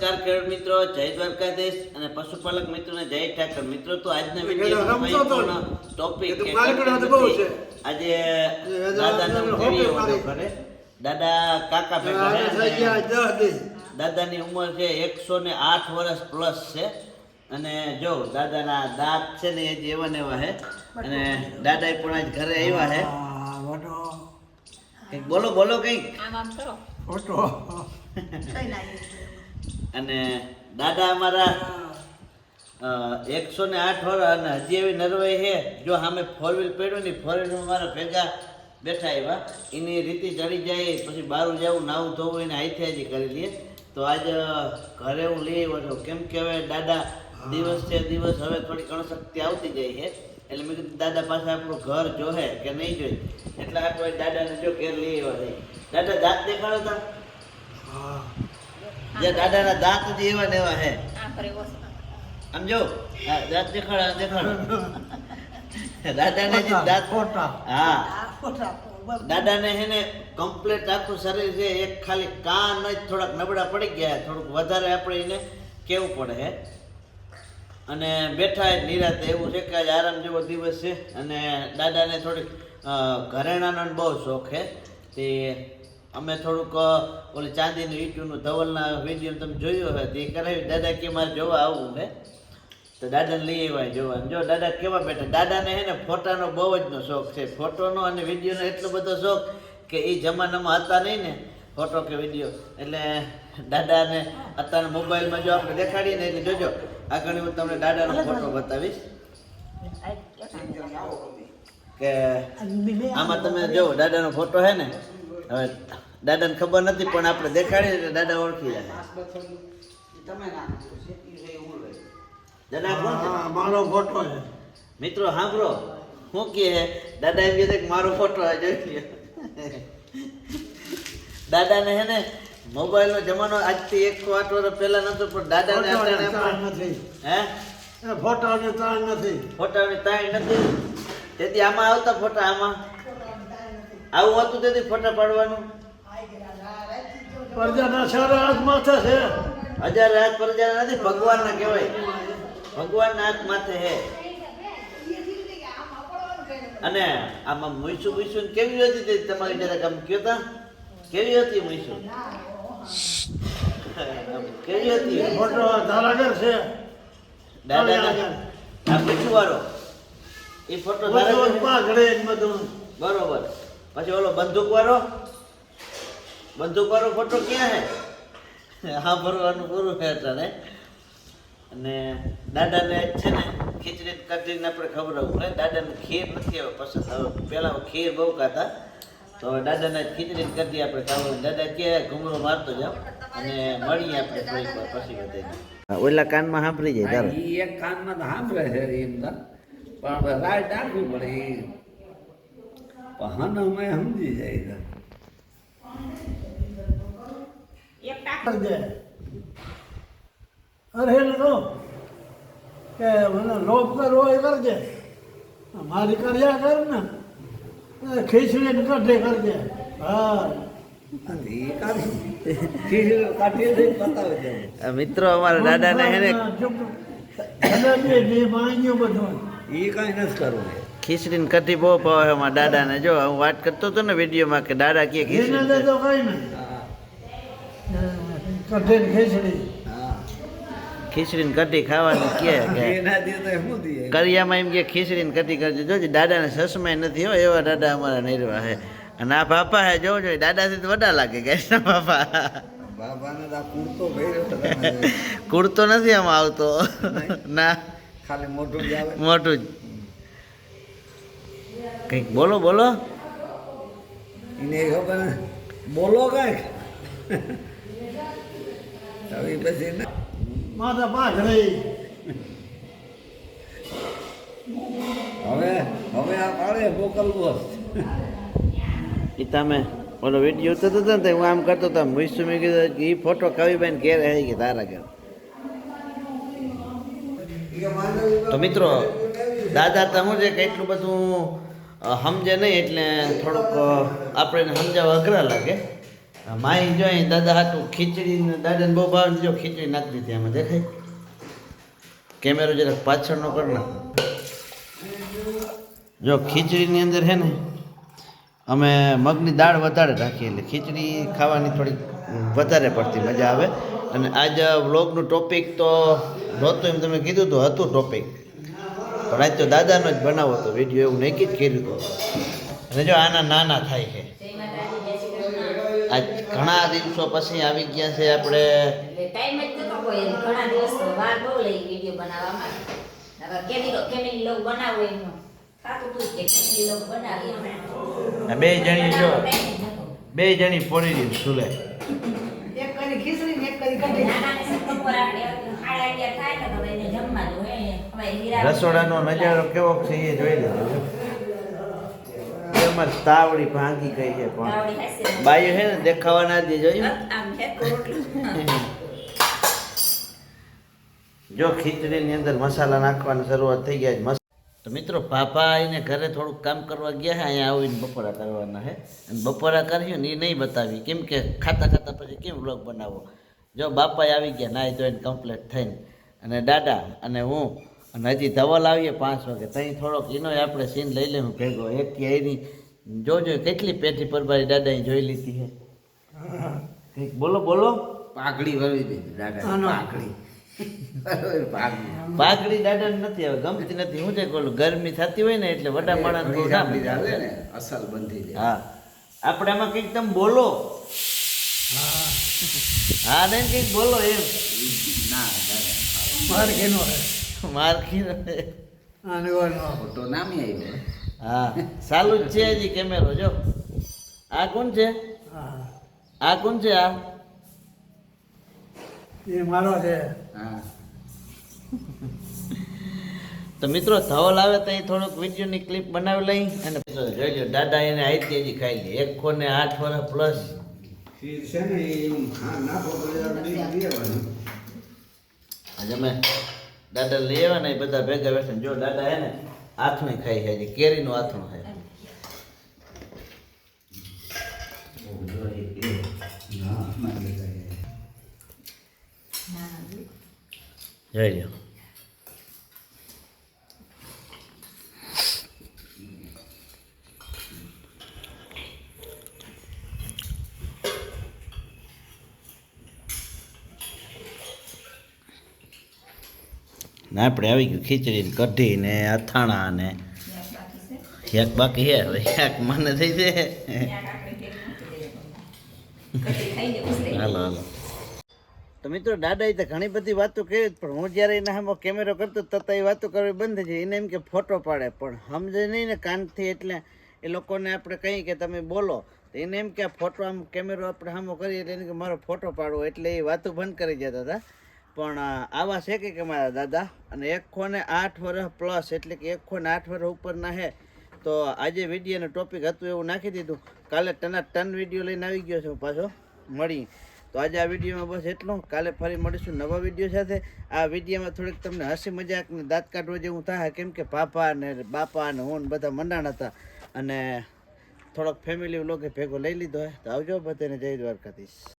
નમસ્કાર ખેડૂત મિત્રો જય દ્વારકાધીશ અને પશુપાલક મિત્રોને જય ઠાકર. મિત્રો તો આજના વિડીયોમાં ટોપિક. આજે દાદાનો દાદા કાકા. દાદાની ઉંમર છે એકસો ને આઠ વર્ષ પ્લસ છે. અને જો દાદાના દાંત છે ને એ જ એવા ને એવા છે. અને દાદા પણ આજ ઘરે આવ્યા છે. આ કંઈક બોલો બોલો કંઈક. આમ આમ કરો. ફોટો અને દાદા અમારા એકસો ને આઠ વર અને હજી એવી નરવાઈ છે, જો સામે ફોર વ્હીલ પડ્યું ને ફોર વ્હીલ મારા ભેગા બેઠા એવા એની રીતિ ચડી જાય, પછી બહાર જવું નાવું ધોવું એને હાથે કરી લઈએ. તો આજ ઘરે હું લઈ આવ્યો છું. કેમ કે હવે દાદા દિવસ છે, દિવસ હવે થોડી કણશક્તિ આવતી જાય છે. એટલે મેં કીધું દાદા પાસે આપણું ઘર જોહે કે નહીં જોઈ એટલે આપણે દાદાને જો ઘેર લઈ આવ્યા દાદા, દાંત દેખાડો હતા હા. જે દાદાના દાંત જે એવા ને એવા હે. આમ કરે ઓછું. આમ જો હા, દાંત દેખાડો દેખાડો. દાદાને જે દાંત ફોટા. હા. દાદાને હે ને કમ્પ્લીટ આખું શરીર છે એક ખાલી કાન જ થોડાક નબળા પડી ગયા થોડુંક વધારે આપણે એને કેવું પડે હે? અને બેઠા નિરાતે એવું છે કે આજે આરામ જેવો દિવસ છે અને દાદાને થોડીક ઘરેણાનો ને બહુ શોખ છે તે અમે થોડુંક ઓલી ચાંદીનું ઈટુનું ધવલના વીડિયો તમે જોયો હોય તે કરાવી દાદા કે મારે જોવા આવવું ને તો દાદાને લઈ આવ્યા જોવા. જો દાદા કેવા બેઠા? દાદાને હે ને ફોટાનો બહુ જ નો શોખ છે. ફોટોનો અને વિડીયોનો એટલો બધો શોખ કે એ જમાનામાં હતા નહીં ને ફોટો કે વીડિયો. એટલે દાદાને અત્યારના મોબાઈલમાં જો આપણે દેખાડીએ ને એટલે જોજો. આગળ હું તમને દાદાનો ફોટો બતાવીશ. કે આમાં તમે જો દાદાનો ફોટો હે ને હવે દાદાને ખબર નથી પણ આપણે દેખાડીએ એટલે દાદા ઓળખી જાય. દાદા મારો ફોટો છે. મિત્રો સાંભળો. શું કહે દાદા એમ કહે મારો ફોટો આ જોઈ દાદાને હે ને મોબાઈલનો જમાનો આજથી એક આઠ વર્ષ પહેલા નતો પણ દાદાને હે? ફોટાની ફોટાને તાણ નથી. ફોટાની તાણ નથી. તેથી આમાં આવતા ફોટા આમાં? આવું હતું તેથી ફોટા પાડવાનું? પ્રજાના સારા હાથ માથે છે હજાર હાથ પ્રજાના નથી ભગવાનના કહેવાય. ભગવાનના હાથ માથે હે અને આમાં મૈસુ મૈસુ કેવી હતી તે તમારી જરાક આમ કહેતા? કેવી હતી મૈસુ કેવી હતી? ફોટો ધારાગર છે. દાદાનગર આ મૈસુ વાળો. એ ફોટો બધું ધારા પાઘડે બધું. બરોબર. પછી ઓલો બંદૂક વાળો બંદૂક વાળો ફોટો ક્યાં હે? હા ભરવાનું પૂરું છે અત્યારે. અને દાદાને છે ને ખીચડી કરીને આપણે ખબર પડે દાદાને ખીર નથી હવે પસંદ. હવે પહેલાં ખીર બહુ ખાતા તો હવે દાદાને ખીચડી કરી આપણે ખાવું દાદા ક્યાં ઘૂમરો મારતો જાવ અને મળીએ આપણે થોડીક વાર પછી બધે. ઓલા કાનમાં સાંભળી જાય એક કાનમાં તો સાંભળે છે એમ તો. પણ રાય રાખવી પડે એ સમજી જાય તો એક ટાંક કરજે અરે એને કે મને લોભ કરવો એ કરજે. મારી કર્યા કર ને ખીચડી ને કઢે કરજે. હા. મિત્રો અમારા દાદાને હે ને જલેબી ને બધું. એ કઈ નથી કરવું. ખીચડીને કઢી બહુ ભાવે અમારા દાદાને. જો હું વાત કરતો હતો ને વિડીયોમાં કે દાદા કે ખીચડી તો કઈ નહીં. હા. ને ખીચડી. હા. ખીચડીને કઢી ખાવાની કે કરિયામાં એમ કે ખીચડીને કઢી કરજો. જોજે દાદાને સસમાય નથી હો એવા દાદા અમારા નિર્વાહ હે. અને આ બાપા હે જો જોઈએ દાદાથી તો વડા લાગે ગેસના છે તમે. કુર્તો નથી આમાં આવતો. ના. ખાલી મોટું મોટું જ. કંઈક બોલો બોલો. એને ખબર બોલો કાંઈક. હવે પછી ના માથા પાઘડી હવે હવે આ પાડે મોકલવો એ તમે ઓલો વીડિયો ઉતરતો હતો ને તો હું આમ કરતો હતો મૂઈશું મેં કીધું કે એ ફોટો કવિભાઈ ઘેર હે કે તારા ઘેર. તો મિત્રો દાદા તમે છે કે એટલું બધું સમજે નહીં એટલે થોડુંક આપણે સમજાવવા અઘરા લાગે. માય જો દાદા હાટું ખીચડી ને દાદાને બહુ ભાવ જો ખીચડી નાખી દીધી એમાં દેખાય? કેમેરો જરાક પાછળનો કર નાખ. જો ખીચડીની અંદર છે ને, અમે મગની દાળ વધારે રાખીએ એટલે ખીચડી ખાવાની થોડી વધારે પડતી મજા આવે. અને આજ વ્લોગનું ટોપિક તો નહોતું એમ તમે કીધું તો હતું ટોપિક પણ આજ તો દાદાનો જ બનાવો હતો વીડિયો એવું નક્કી જ કર્યું હતું. અને જો આના નાના થાય છે. આજ ઘણા દિવસો પછી આવી ગયા છે આપણે. તો તું બે જણી જો. બે જણી પોડી દીધું સુલે એક કરી ખીચડી એક કરી કઢી. નાનાને છે બપોર આપણે સાડા અગિયાર થાય તો એને જમવાનું હે હવે હીરા રસોડાનો નજારો કેવો છે એ જોઈ લેજો. એમાં તાવડી ભાંગી ગઈ છે પણ. બાયું છે ને? દેખાવાના દે જોયું? જો ખીચડીની અંદર મસાલા નાખવાની શરૂઆત થઈ ગયા છે. તો મિત્રો પાપા એને ઘરે થોડુંક કામ કરવા ગયા હે અહીંયા આવીને બપોરા કરવાના હે અને બપોરા કર્યું ને એ નહીં બતાવી. કેમ કે ખાતા ખાતા પછી કેમ વ્લોગ બનાવો જો બાપા આવી ગયા નાઈ ધોઈને કમ્પ્લીટ થઈને. અને દાદા અને હું અને હજી ધવલ આવીએ પાંચ વાગે. ત્યાં થોડોક એનો આપણે સીન લઈ લેવું ભેગો. એક કે એની જોજો કેટલી પેટી પરબારી દાદાએ જોઈ લીધી છે કંઈક બોલો બોલો. પાઘડી વળવી દીધી દાદા. પાઘડી. પાઘડી. પાઘડી નથી હવે ગમતી નથી. હું છે બોલું ગરમી થતી હોય ને એટલે વડા માણસ આવે ને અસલ બંધી જાય હા. આપણે આમાં કંઈક તમે બોલો. હા. ને કંઈક બોલો એમ. ના દાદા. માર ઘેનો હે. મારખી ફોટો નામી આવ્યો હા ચાલુ જ છે હજી કેમેરો જો. આ કોણ છે? આ કોણ છે આ? એ મારો છે. હા. તો મિત્રો ધવલ આવે તો અહીં થોડોક વિડીયોની ક્લિપ બનાવી લઈ અને લો દાદા એને આઈતી હજી ખાઈ લે એક કોને આઠ વર્ષ પ્લસ છે ને એ હા અમે દાદા લેવા ને એ બધા ભેગા બેઠા જો દાદા હે ને આથણી ખાઈ છે હજી કેરીનું આથણું છે. જય જોઈ આપણે આવી ગયું ખીચડી કઢી ને અથાણા ને એક બાકી હે હવે એક મને થઈ જાય હાલો હાલો. તો મિત્રો એ તો ઘણી બધી વાતો કહી પણ હું જ્યારે એના સામે કેમેરો કરતો તતા એ વાતો કરવી બંધ થઈ એને એમ કે ફોટો પાડે, પણ સમજે નહીં ને કાનથી એટલે એ લોકોને આપણે કહીએ કે તમે બોલો. તો એને એમ કે ફોટો આમ કેમેરો આપણે સામો કરીએ એટલે એને કે મારો ફોટો પાડવો, એટલે એ વાતો બંધ કરી જતા હતા. પણ આવા છે કે મારા દાદા? અને એક ખોને આઠ વર્ષ પ્લસ એટલે કે એક ખોને આઠ વર્ષ ઉપરના હે. તો આજે વિડીયોનું ટોપિક હતું એવું નાખી દીધું. કાલે ટના ટન વીડિયો લઈને આવી ગયો છું પાછો, મળી. તો આજે આ વિડીયોમાં બસ એટલું. કાલે ફરી મળીશું નવા વીડિયો સાથે. આ વિડીયોમાં થોડીક તમને હસી મજાક ને દાંત કાઢવા જેવું થાય. કેમ કે પાપા ને બાપા ને હું ને બધા મંડાણ હતા. અને થોડોક ફેમિલી વ્લોગે ભેગો લઈ લીધો હોય તો આવજો બધાને. જય દ્વારકાધીશ.